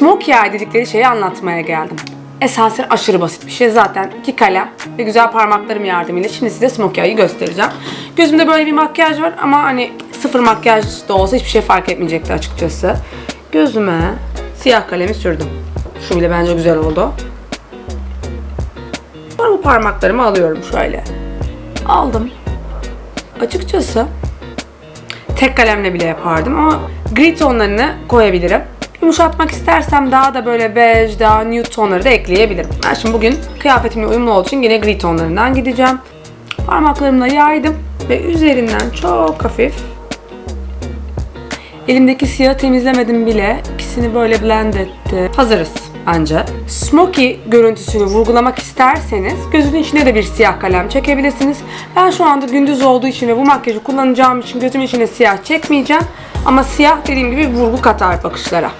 Smokey eye dedikleri şeyi anlatmaya geldim. Esasen aşırı basit bir şey zaten. iki kalem ve güzel parmaklarım yardımıyla şimdi size smokey eye'yi göstereceğim. Gözümde böyle bir makyaj var ama hani sıfır makyaj da olsa hiçbir şey fark etmeyecekti açıkçası. Gözüme siyah kalemi sürdüm. Şu bile bence güzel oldu. Sonra bu parmaklarımı alıyorum şöyle. Aldım. Açıkçası tek kalemle bile yapardım ama gri tonlarını koyabilirim. Yumuşatmak istersem daha da böyle bej, daha nude tonları da ekleyebilirim. Ben şimdi bugün kıyafetimle uyumlu olduğu için yine gri tonlarından gideceğim. Parmaklarımla yaydım ve üzerinden çok hafif Elimdeki siyahı temizlemedim bile. İkisini böyle blend etti. Hazırız bence. Smoky görüntüsünü vurgulamak isterseniz gözünün içine de bir siyah kalem çekebilirsiniz. Ben şu anda gündüz olduğu için ve bu makyajı kullanacağım için gözümün içine siyah çekmeyeceğim. Ama siyah dediğim gibi vurgu katar bakışlara.